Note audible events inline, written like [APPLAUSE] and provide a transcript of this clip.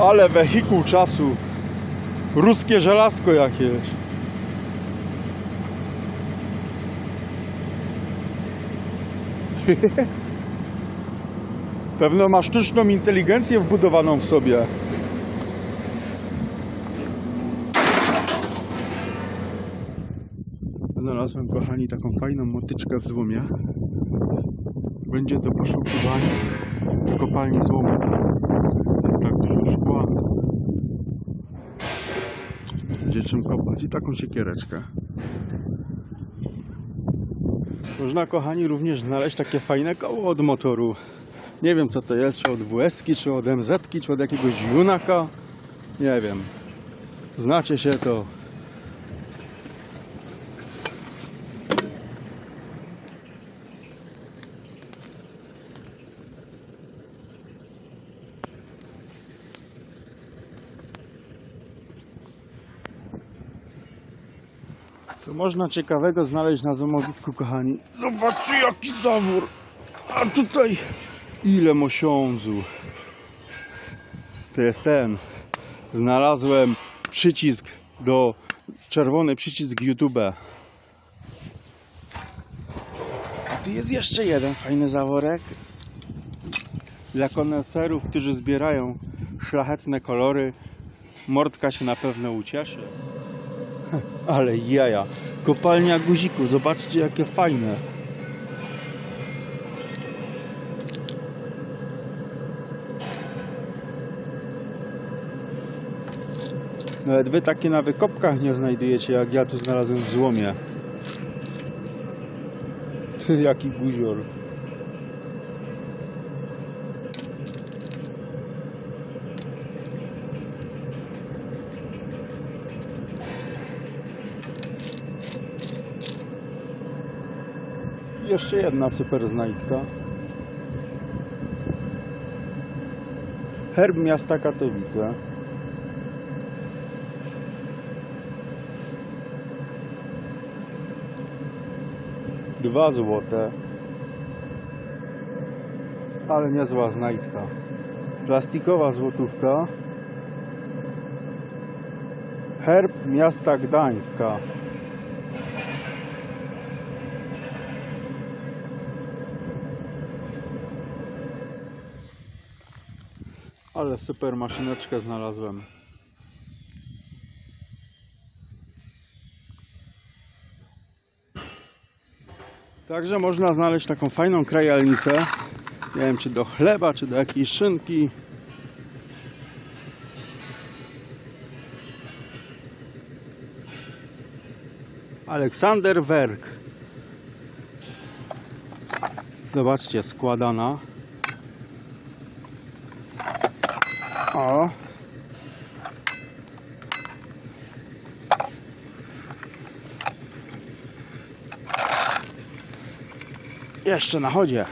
Ale wehikuł czasu. Ruskie żelazko jakieś. [LAUGHS] Pewno ma sztuczną inteligencję wbudowaną w sobie. Znalazłem, kochani, taką fajną motyczkę w złomie. Będzie do poszukiwania kopalni złomu. Co jest tak dużo szkła. Będzie czym kopać i taką siekiereczkę. Można, kochani, również znaleźć takie fajne koło od motoru. Nie wiem co to jest, czy od WS, czy od MZ, czy od jakiegoś Junaka. Nie wiem. Znacie się to. Co można ciekawego znaleźć na złomowisku, kochani? Zobaczcie jaki zawór! A tutaj ile mosiądzu! To jest ten. Znalazłem przycisk do czerwony przycisk YouTube. A tu jest jeszcze jeden fajny zaworek. Dla koneserów, którzy zbierają szlachetne kolory. Mordka się na pewno ucieszy. [LAUGHS] Ale jaja. Kopalnia guzików. Zobaczcie jakie fajne. Nawet wy takie na wykopkach nie znajdujecie, jak ja tu znalazłem w złomie. Ty, jaki guzior. Jeszcze jedna super znajdka. Herb miasta Katowice. Dwa złote. Ale niezła znajdka. Plastikowa złotówka. Herb miasta Gdańska. Ale super maszyneczkę znalazłem. Także można znaleźć taką fajną krajalnicę. Nie wiem czy do chleba, czy do jakiejś szynki. Aleksander Werk. Zobaczcie, składana. O. Jeszcze na chodzie.